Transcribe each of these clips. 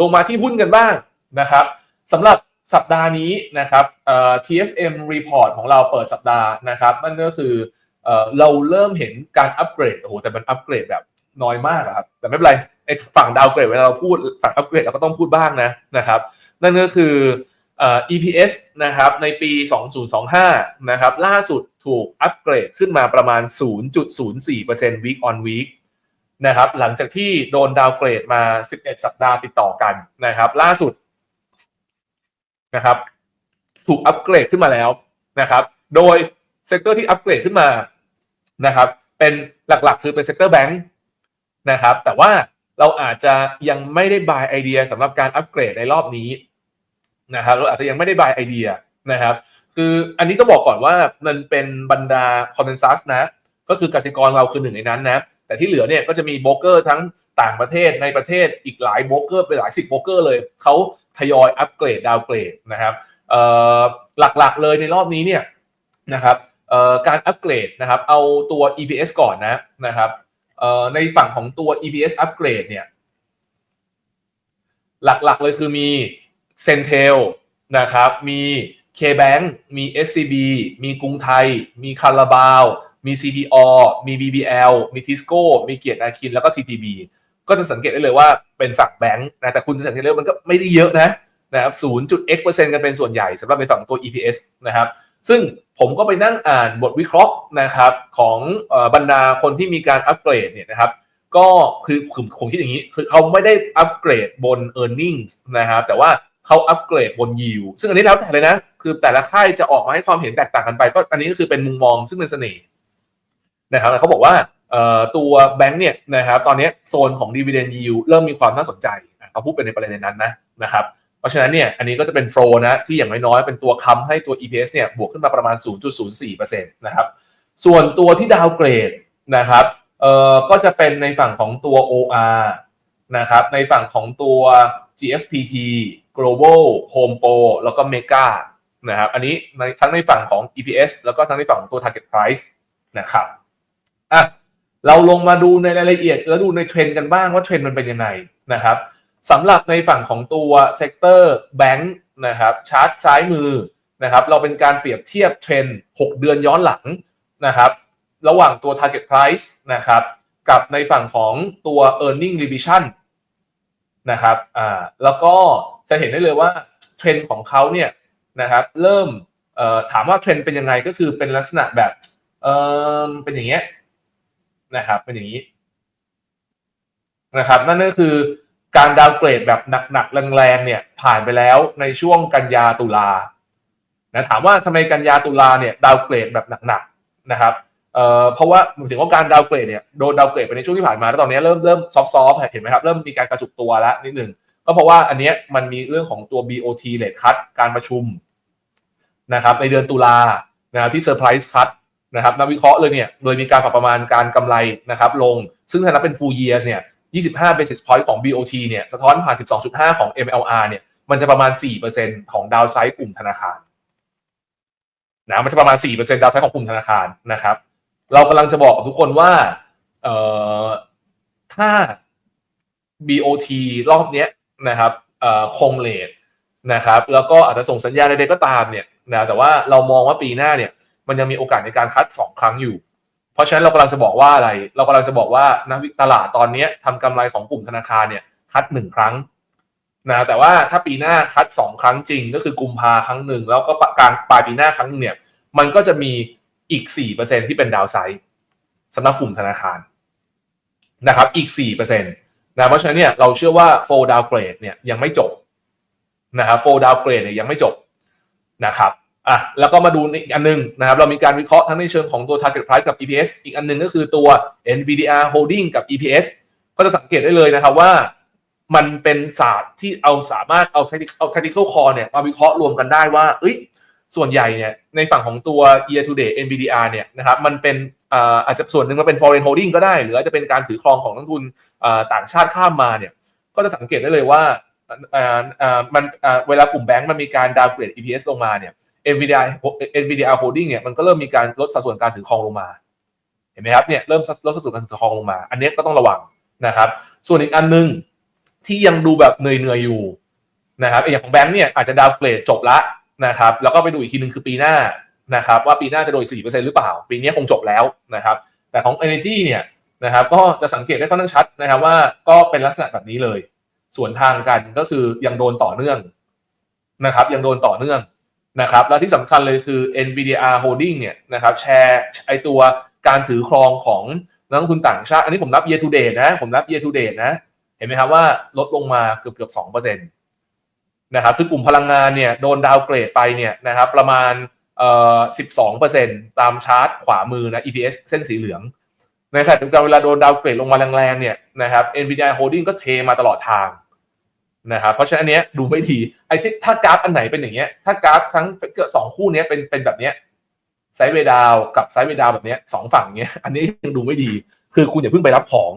ลงมาที่หุ้นกันบ้างนะครับสำหรับสัปดาห์นี้นะครับ TFM report ของเราเปิดสัปดาห์นะครับ นั่นก็คือเอเราเริ่มเห็นการอัปเกรดโอ้โหแต่มันอัปเกรดแบบน้อยมากครับแต่ไม่เป็นไรไอ้ฝั่งดาวเกรดเวลาเราพูดฝั่งอัปเกรดเราก็ต้องพูดบ้างนะนะครับนั่นก็คือเออ EPS นะครับในปี 2025 นะครับล่าสุดถูกอัปเกรดขึ้นมาประมาณ 0.04% week on week นะครับหลังจากที่โดนดาวเกรดมา 11 สัปดาห์ติดต่อกันนะครับ ล่าสุดนะครับถูกอัปเกรดขึ้นมาแล้วนะครับ โดยเซกเตอร์ที่อัปเกรดขึ้นมานะครับเป็นหลักๆ คือเป็นเซกเตอร์แบงค์นะครับแต่ว่าเราอาจจะยังไม่ได้บายไอเดียสำหรับการอัปเกรดในรอบนี้นะครับเราอาจจะยังไม่ได้บายไอเดียนะครับ คืออันนี้ต้องบอกก่อนว่ามันเป็นบรรดาคอนเทนซัสนะ ก็คือกสิกรเราคือหนึ่งในนั้นนะ แต่ที่เหลือเนี่ยก็จะมีโบรกเกอร์ทั้งต่างประเทศในประเทศอีกหลายโบรกเกอร์เป็นหลายสิบโบรกเกอร์เลยเขาทยอยอัปเกรดดาวเกรดนะครับหลักๆเลยในรอบนี้เนี่ยนะครับการอัปเกรดนะครับเอาตัว EPS ก่อนนะนะครับในฝั่งของตัว EPS อัปเกรดเนี่ยหลักๆเลยคือมี Centel นะครับมี KBank มี SCB มีกรุงไทย มีคาราบาว มี CPO มี BBL มี Tisco มีเกียรติอาคิน แล้วก็ TTB ก็จะสังเกตได้เลยว่าเป็นฝั่งแบงค์นะ แต่คุณจะสังเกตได้ว่ามันก็ไม่ได้เยอะนะนะครับ 0.x เปอร์เซ็นต์กันเป็นส่วนใหญ่สำหรับในฝั่งตัว EPS นะครับ ซึ่งผมก็ไปนั่งอ่านบทวิเคราะห์นะครับของบรรดาคนที่มีการอัปเกรดเนี่ยนะครับ ก็คือผมผมคิดอย่างนี้ คือเขาไม่ได้อัปเกรดบน e a r n i n g นะครับ แต่ว่าเขาอัปเกรดบน yield ซึ่งอันนี้แล้วแต่เลยนะ คือแต่ละค่ายจะออกมาให้ความเห็นแตกต่างกันไป ก็อันนี้ก็คือเป็นมุมมองซึ่งเป็นเสน่ห์ นะครับเขาบอกว่าตัวแบงค์เนี่ยนะครับตอนนี้โซนของ dividend yield เริ่มมีความน่าสนใจเขาพูดเป็นในประเด็นนั้นนะนะครับเพราะฉะนั้นเนี่ยอันนี้ก็จะเป็นโฟลนะที่อย่างน้อยๆ เป็นตัวค้ำให้ตัว EPS เนี่ยบวกขึ้นมาประมาณ 0.04%นะครับส่วนตัวที่ดาวเกรดนะครับเอ่อก็จะเป็นในฝั่งของตัว OR นะครับในฝั่งของตัว GFPT Global Home Pro แล้วก็ Mega นะครับอันนี้ในทั้งในฝั่งของ EPS แล้วก็ทั้งในฝั่งของตัว Target Price นะครับ อะเราลงมาดูในรายละเอียด แล้วดูในเทรนด์กันบ้างว่าเทรนด์มันเป็นยังไงนะครับสำหรับในฝั่งของตัวเซกเตอร์แบงค์นะครับชาร์ตซ้ายมือนะครับเราเป็นการเปรียบเทียบเทรนด์ 6 เดือนย้อนหลังนะครับระหว่างตัว target price นะครับกับในฝั่งของตัว earning revision นะครับอ่าแล้วก็จะเห็นได้เลยว่าเทรนด์ของเขาเนี่ยนะครับเริ่มถามว่าเทรนด์เป็นยังไงก็คือเป็นลักษณะแบบเออเป็นอย่างเงี้ย นะครับเป็นอย่างนี้นะครับนั่นก็คือการดาวเกรดแบบหนักๆแรงๆเนี่ยผ่านไปแล้วในช่วงกันยาตุลานะถามว่าทำไมกันยาตุลาเนี่ยดาวเกรดแบบหนักๆนะครับเอ่อเพราะว่าถึงว่าการดาวเกรดเนี่ยโดนดาวเกรดไปในช่วงที่ผ่านมาแล้วตอนนี้เริ่มเริ่มซอฟต์ๆเห็นไหมครับเริ่มมีการกระจุกตัวแล้วนิดหนึ่งก็เพราะว่าอันนี้มันมีเรื่องของตัว BOT เลทคัตการประชุมนะครับในเดือนตุลานะครับที่เซอร์ไพรส์คัต นะครับนักวิเคราะห์เลยเนี่ยโดยมีการปรับประมาณการกำไรนะครับลงซึ่งถ้านับเป็น full year เนี่ย25 basis point ของ BOT เนี่ยสะท้อนผ่าน 12.5 ของ MLR เนี่ยมันจะประมาณ 4%ของดาวไซด์กลุ่มธนาคารนะมันจะประมาณ 4%ดาวไซด์ของกลุ่มธนาคารนะครับ เรากำลังจะบอกกับทุกคนว่าเอ่อถ้า BOT รอบเนี้ยนะครับเอ่อคงเลทนะครับ แล้วก็อาจจะส่งสัญญาณใดๆก็ตามเนี่ยนะแต่ว่าเรามองว่าปีหน้าเนี่ย มันยังมีโอกาสในการคัด 2 ครั้งอยู่ เพราะฉะนั้นเรากำลังจะบอกว่าอะไร เรากำลังจะบอกว่านักตลาดตอนนี้ทำกำไรของกลุ่มธนาคารเนี่ยคัด 1 ครั้งนะแต่ว่าถ้าปีหน้าคัด 2 ครั้งจริงก็คือกุมภาครั้งหนึ่งแล้วก็กลางปลายปีหน้าครั้งนึงเนี่ยมันก็จะมีอีก 4%ที่เป็นดาวไซด์สำหรับกลุ่มธนาคารนะครับอีก 4%นะเพราะฉะนั้นเนี่ยเราเชื่อว่า full downgrade เนี่ยยังไม่จบนะครับ full downgrade เนี่ยยังไม่จบนะครับ อะแล้วก็มาดูอีกอันนึงนะครับ เรามีการวิเคราะห์ทั้งในเชิงของตัว target price กับ EPS อีกอันนึงก็คือตัว NVDR holding กับ EPS ก็จะสังเกตได้เลยนะครับว่า มันเป็นศาสตร์ที่เอาสามารถเอา technical เอา technical core เนี่ยมาวิเคราะห์รวมกันได้ว่าเอ้ยส่วนใหญ่เนี่ยในฝั่งของตัว year to date NVDR เนี่ยนะครับมันเป็นอาจจะส่วนหนึ่งมันเป็น foreign holding ก็ได้ หรืออาจจะเป็นการถือครองของนักทุนต่างชาติข้ามมาเนี่ยก็จะสังเกตได้เลยว่ามันเวลากลุ่มแบงก์มันมีการ downgrade EPS ลงมาเนี่ย NVIDIA NVIDIA Holding เนี่ยมันก็เริ่มมีการลดสัดส่วนการถือครองลงมา เห็นไหมครับเนี่ยเริ่มลดสัดส่วนการถือครองลงมา อันนี้ก็ต้องระวังนะครับ ส่วนอีกอันนึงที่ยังดูแบบเหนื่อยๆอยู่นะครับอย่างของแบงค์เนี่ยอาจจะดาวเกรดจบละนะครับแล้วก็ไปดูอีกทีหนึ่งคือปีหน้านะครับว่าปีหน้าจะโดย4%หรือเปล่า ปีนี้คงจบแล้วนะครับแต่ของ Energy เนี่ยนะครับก็จะสังเกตได้ค่อนข้างชัดนะครับว่าก็เป็นลักษณะแบบนี้เลย ส่วนทางกันก็คือยังโดนต่อเนื่องนะครับยังโดนต่อเนื่อง นะครับแล้วที่สำคัญเลยคือ NVDR Holding เนี่ยนะครับแชร์ไอตัวการถือครองของนักลงทุนต่างชาติ อันนี้ผมนับ year to date นะ ผมนับ year to date นะ เห็นไหมครับว่าลดลงมาเกือบเกือบสองเปอร์เซ็นตนะครับคือกลุ่มพลังงานเนี่ยโดนดาวเกรดไปเนี่ยนะครับประมาณเอ่อสิบสองเปอร์เซ็นตตามชาร์ตขวามือนะ EPS เส้นสีเหลืองในะเดียวกันเวลาโดนดาวเกรดลงมาแรงๆเนี่ยนะครับ NVIDIA Holding ก็เทมาตลอดทาง นะครับเพราะฉะนั้นเนี้ยดูไม่ดีไอ้ที่ถ้ากราฟอันไหนเป็นอย่างเงี้ยถ้ากราฟทั้งเกือบสองคู่เนี้ยเป็นเป็นแบบเนี้ยไซด์เวดาวกับไซด์เวดาวแบบเนี้ยสองฝั่งเนี้ยอันนี้ยังดูไม่ดี คือคุณอย่าเพิ่งไปรับของ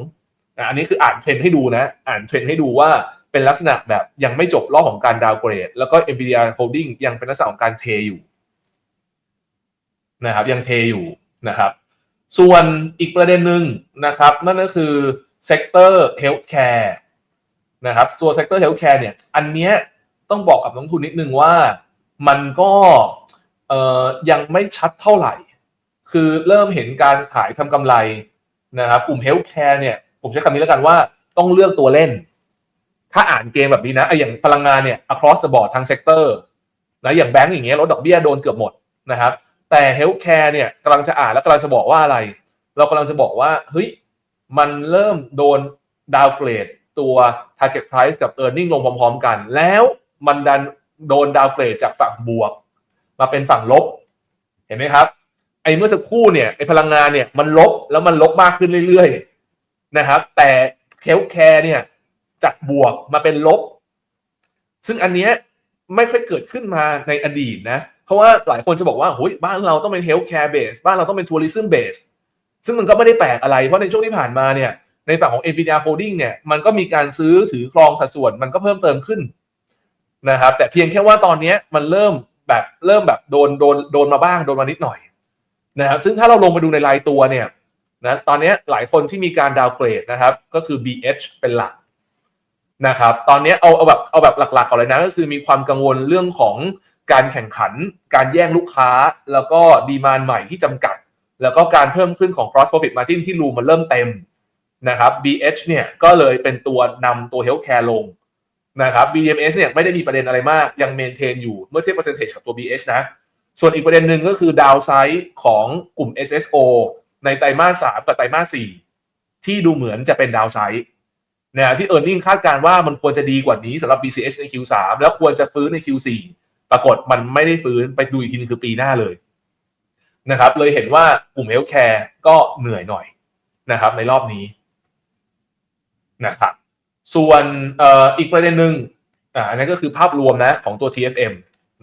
นะอันนี้คืออ่านเทรนให้ดูนะ อ่านเทรนให้ดูว่าเป็นลักษณะแบบยังไม่จบรอบของการดาวเกรด แล้วก็ NVIDIA Holding ยังเป็นลักษณะของการเทอยู่นะครับยังเทอยู่นะครับส่วนอีกประเด็นหนึ่งนะครับนั่นก็คือเซกเตอร์เฮลท์แคร์ นะครับส่วนเซกเตอร์เฮลท์แคร์เนี่ยอันเนี้ยต้องบอกกับนักลงทุนนิดนึงว่ามันก็เอ่อยังไม่ชัดเท่าไหร่ คือเริ่มเห็นการขายทำกำไรนะครับกลุ่มเฮลท์แคร์เนี่ยผมใช้คำนี้แล้วกันว่าต้องเลือกตัวเล่น ถ้าอ่านเกมแบบนี้นะไออย่างพลังงานเนี่ย across the board ทั้งเซกเตอร์นะอย่างแบงก์อย่างเงี้ยลดดอกเบี้ยโดนเกือบหมดนะครับแต่เฮลท์แคร์เนี่ยกำลังจะอ่านแล้วกำลังจะบอกว่าอะไร เรากำลังจะบอกว่าเฮ้ยมันเริ่มโดนดาวเกรด ตัว target price กับ e a r n i n g ลงพร้อมๆกัน แล้วมันดันโดนดาวเกรดจากฝั่งบวก มาเป็นฝั่งลบ เห็นไหมครับ ไอ้เมื่อสักครู่เนี่ยไอ้พลังงานเนี่ยมันลบแล้วมันลบมากขึ้นเรื่อยๆนะครับ แต่เฮลแคร์เนี่ยจากบวกมาเป็นลบ ซึ่งอันเนี้ยไม่ค่อยเกิดขึ้นมาในอดีตนะ เพราะว่าหลายคนจะบอกว่าโอ้ยบ้านเราต้องเป็นเฮลท์แคร์เบสบ้านเราต้องเป็นทัวริซึมเบสซึ่งมันก็ไม่ได้แปลกอะไร เพราะในช่วงที่ผ่านมาเนี่ย ในฝั่งของ Nvidia Holding เนี่ยมันก็มีการซื้อถือครองสัดส่วนมันก็เพิ่มเติมขึ้นนะครับแต่เพียงแค่ว่าตอนนี้มันเริ่มแบบเริ่มแบบโดนโดนโดนมาบ้างโดนมานิดหน่อยนะครับซึ่งถ้าเราลงไปดูในรายตัวเนี่ยนะตอนนี้หลายคนที่มีการดาวเกรดนะครับก็คือ BH เป็นหลักนะครับตอนนี้เอาเอาแบบเอาแบบหลักๆก่อนเลยนะก็คือมีความกังวลเรื่องของการแข่งขัน การแย่งลูกค้า แล้วก็ดีมานใหม่ที่จำกัด แล้วก็การเพิ่มขึ้นของ cross profit margin ที่รูมันเริ่มเต็ม นะครับ BH เนี่ยก็เลยเป็นตัวนำตัว healthcare ลงนะครับ B M S เนี่ยไม่ได้มีประเด็นอะไรมาก ยัง maintain อยู่เมื่อเทียบ percentage กับตัว BH นะ ส่วนอีกประเด็นหนึ่งก็คือดาวไซด์ของกลุ่ม SSO ในไตรมาส3กับไตรมาส4ที่ดูเหมือนจะเป็นดาวไซด์นะที่ e a r n i n g คาดการว่ามันควรจะดีกว่านี้สำหรับ BCH ใน Q3 แล้วควรจะฟื้นใน Q4 ปรากฏมันไม่ได้ฟื้นไปดูอีกทีนึงคือปีหน้าเลยนะครับเลยเห็นว่ากลุ่มเฮลท์แคร์ก็เหนื่อยหน่อยนะครับในรอบนี้ นะครับส่วนอีกประเด็นหนึ่งอันนั้นก็คือภาพรวมนะของตัว TFM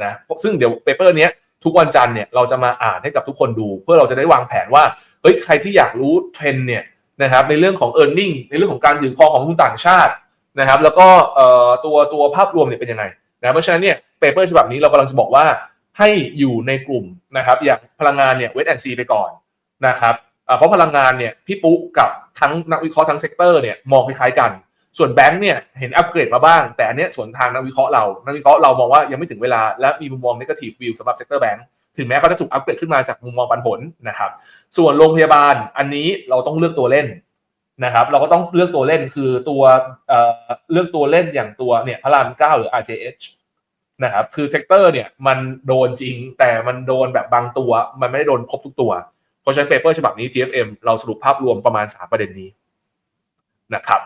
นะซึ่งเดี๋ยวเปเปอร์นี้ทุกวันจันทร์เนี่ยเราจะมาอ่านให้กับทุกคนดู เพื่อเราจะได้วางแผนว่าเฮ้ยใครที่อยากรู้เทรนเนี่ยนะครับในเรื่องของ e a r n i n g ในเรื่องของการถือครองของทุนต่างชาตินะครับแล้วก็ตัวตัวภาพรวมเนี่ยเป็นยังไงนะเพราะฉะนั้นเนี่ยเปเปอร์ฉบับนี้เรากำลังจะบอกว่าให้อยู่ในกลุ่มนะครับอย่างพลังงานเนี่ยเวทแอนซีไปก่อนนะครับ เพราะพลังงานเนี่ยพี่ปุ๊กับทั้งนักวิเคราะห์ทั้งเซกเตอร์เนี่ยมองคล้ายๆกัน ส่วนแบงค์เนี่ยเห็นอัปเกรดมาบ้าง แต่อันเนี้ยส่วนทางนักวิเคราะห์เรา นักวิเคราะห์เรามองว่ายังไม่ถึงเวลาและมีมุมมอง negative view สำหรับเซกเตอร์แบงค์ถึงแม้เขาจะถูกอัปเกรดขึ้นมาจากมุมมองปันผลนะครับส่วนโรงพยาบาลอันนี้เราต้องเลือกตัวเล่นนะครับเราก็ต้องเลือกตัวเล่นคือตัวเอ่อเลือกตัวเล่นอย่างตัวเนี่ยพระรามเก้าหรือ RJH นะครับคือเซกเตอร์เนี่ยมันโดนจริงแต่มันโดนแบบบางตัว มันไม่ได้โดนครบทุกตัว ราะฉะนั้นเปเปอร์ฉบับนี้ TFM เราสรุปภาพรวมประมาณ 3 ประเด็นนี้นะครับ